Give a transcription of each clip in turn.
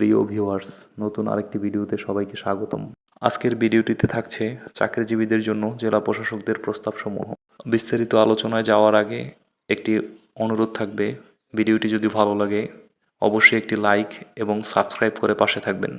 প্রিয় ভিউয়ার্স, নতুন আরেকটি ভিডিওতে সবাইকে স্বাগতম। আজকের ভিডিওটিতে থাকছে চাকরিজীবীদের জন্য জেলা প্রশাসকদের প্রস্তাবসমূহ। বিস্তারিত আলোচনায় যাওয়ার আগে একটি অনুরোধ থাকবে, ভিডিওটি যদি ভালো লাগে, অবশ্যই একটি লাইক এবং সাবস্ক্রাইব করে পাশে থাকবেন।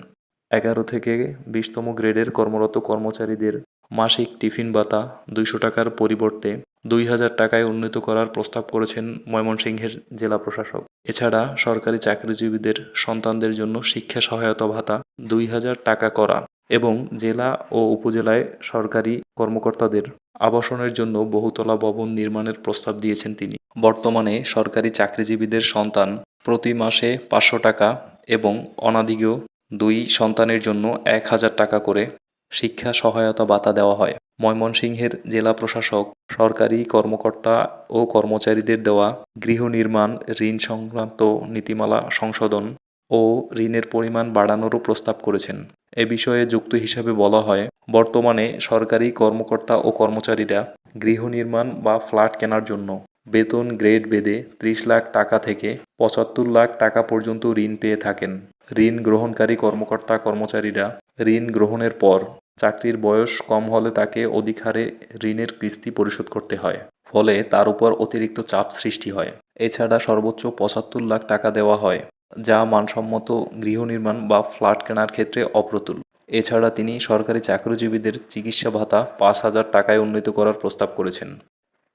এগারো থেকে বিশতম গ্রেডের কর্মরত কর্মচারীদের মাসিক টিফিন ভাতা দুইশো টাকার পরিবর্তে দুই হাজার টাকায় উন্নীত করার প্রস্তাব করেছেন ময়মনসিংহের জেলা প্রশাসক। এছাড়া সরকারি চাকরিজীবীদের সন্তানদের জন্য শিক্ষা সহায়তা ভাতা দুই হাজার টাকা করা এবং জেলা ও উপজেলায় সরকারি কর্মকর্তাদের আবাসনের জন্য বহুতলা ভবন নির্মাণের প্রস্তাব দিয়েছেন তিনি। বর্তমানে সরকারি চাকরিজীবীদের সন্তান প্রতি মাসে পাঁচশো টাকা এবং অনাদিগেও দুই সন্তানের জন্য এক হাজার টাকা করে শিক্ষা সহায়তা ভাতা দেওয়া হয়। ময়মনসিংহের জেলা প্রশাসক, সরকারি কর্মকর্তা ও কর্মচারীদের দেওয়া গৃহ নির্মাণ, ঋণ সংক্রান্ত নীতিমালা সংশোধন ও ঋণের পরিমাণ বাড়ানোরও প্রস্তাব করেছেন। এ বিষয়ে যুক্ত হিসাবে বলা হয়, বর্তমানে সরকারি কর্মকর্তা ও কর্মচারীরা গৃহ নির্মাণ বা ফ্ল্যাট কেনার জন্য বেতন গ্রেড বেদে ত্রিশ লাখ টাকা থেকে পঁচাত্তর লাখ টাকা পর্যন্ত ঋণ পেয়ে থাকেন। ঋণ গ্রহণকারী কর্মকর্তা কর্মচারীরা ঋণ গ্রহণের পর চাকরির বয়স কম হলে তাকে অধিক হারে ঋণের কিস্তি পরিশোধ করতে হয়, ফলে তার উপর অতিরিক্ত চাপ সৃষ্টি হয়। এছাড়া সর্বোচ্চ পঁচাত্তর লাখ টাকা দেওয়া হয়, যা মানসম্মত গৃহ নির্মাণ বা ফ্ল্যাট কেনার ক্ষেত্রে অপ্রতুল। এছাড়া তিনি সরকারি চাকরিজীবীদের চিকিৎসা ভাতা পাঁচ হাজার টাকায় উন্নীত করার প্রস্তাব করেছেন।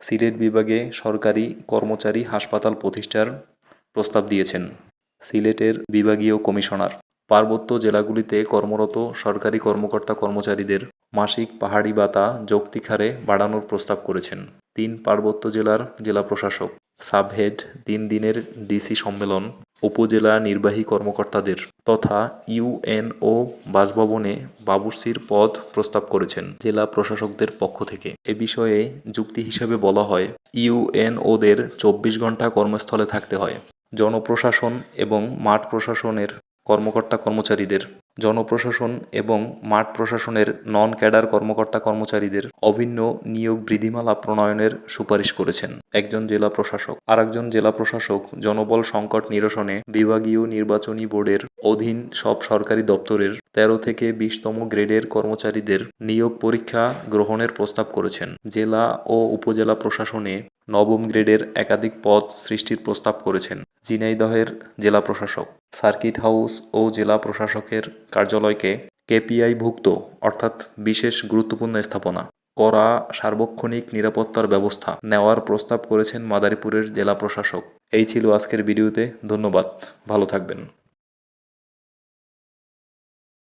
সিলেট বিভাগে সরকারি কর্মচারী হাসপাতাল প্রতিষ্ঠার প্রস্তাব দিয়েছেন। সিলেটের বিভাগীয় কমিশনার পার্বত্য জেলাগুলিতে কর্মরত সরকারি কর্মকর্তা কর্মচারীদের মাসিক পাহাড়ি ভাতা যৌক্তিক হারে বাড়ানোর প্রস্তাব করেছেন তিন পার্বত্য জেলার জেলা প্রশাসক। সাবহেড তিন দিনের ডিসি সম্মেলন উপজেলা নির্বাহী কর্মকর্তাদের তথা ইউএনও বাসভবনে বাবুর্চির পদ প্রস্তাব করেছেন জেলা প্রশাসকদের পক্ষ থেকে। এ বিষয়ে যুক্তি হিসেবে বলা হয়, ইউএনওদের চব্বিশ ঘণ্টা কর্মস্থলে থাকতে হয়। জনপ্রশাসন এবং মাঠ প্রশাসনের কর্মকর্তা কর্মচারীদের, জনপ্রশাসন এবং মাঠ প্রশাসনের নন ক্যাডার কর্মকর্তা কর্মচারীদের অভিন্ন নিয়োগ বিধিমালা প্রণয়নের সুপারিশ করেছেন। একজন জেলা প্রশাসক, আরেকজন জেলা প্রশাসক জনবল সংকট নিরসনে বিভাগীয় নির্বাচনী বোর্ডের অধীন সব সরকারি দপ্তরের তেরো থেকে বিশতম গ্রেডের কর্মচারীদের নিয়োগ পরীক্ষা গ্রহণের প্রস্তাব করেছেন। জেলা ও উপজেলা প্রশাসনে নবম গ্রেডের একাধিক পদ সৃষ্টির প্রস্তাব করেছেন ঝিনাইদহের জেলা প্রশাসক। সার্কিট হাউস ও জেলা প্রশাসকের কার্যালয়কে কেপিআইভুক্ত, অর্থাৎ বিশেষ গুরুত্বপূর্ণ স্থাপনা। করা সার্বক্ষণিক নিরাপত্তার ব্যবস্থা নেওয়ার প্রস্তাব করেছেন মাদারীপুরের জেলা প্রশাসক। এই ছিল আজকের ভিডিওতে, ধন্যবাদ, ভালো থাকবেন।